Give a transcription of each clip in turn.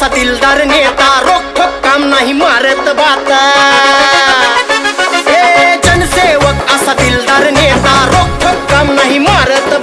असा दिलदार नेता रोख काम नाही मारत बाता. जनसेवक असा दिलदार नेता ठोक काम नाही मारत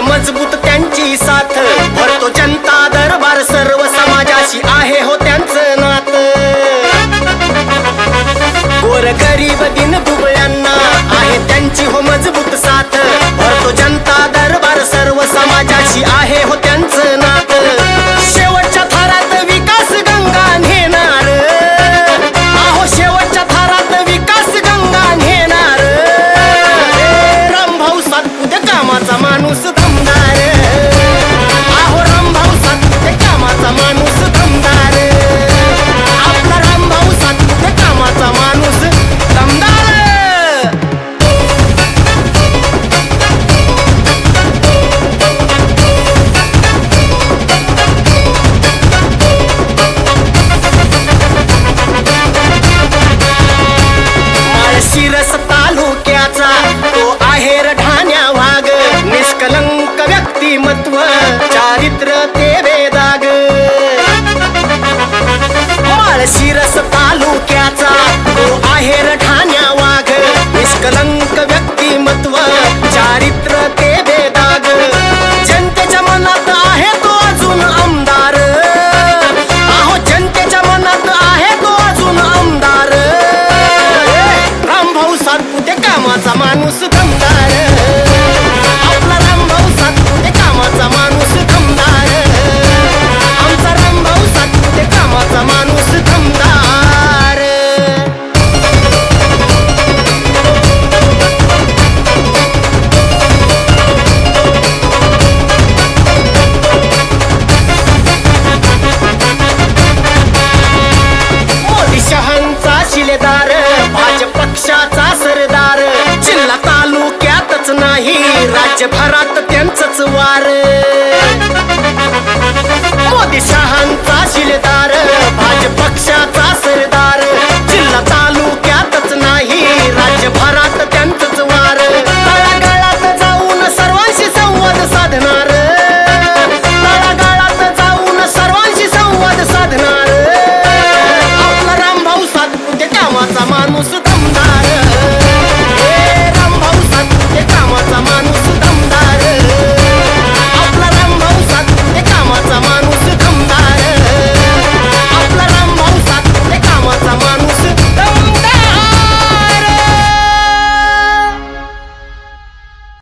आहे मजबूत त्यांची साथ. भरतो जनता दरबार सर्व समाजाशी आहे हो त्यांचं नात. गोर गरीब दिन दुबळ्यांना आहे त्यांची हो मजबूत साथ. भरतो जनता दरबार सर्व समाजाशी आहे हो शिरस तालुक्याचा तो आहेर ठाण्या वाघ. निष्कलंक व्यक्तिमत्व चारित्र्य पालेदार शिलेदार भाजप पक्षाचा सरदार. जिल्हा तालुक्यातच नाही राज्यभरात त्यांचंच वार. मोदी शहांचा शिलेदार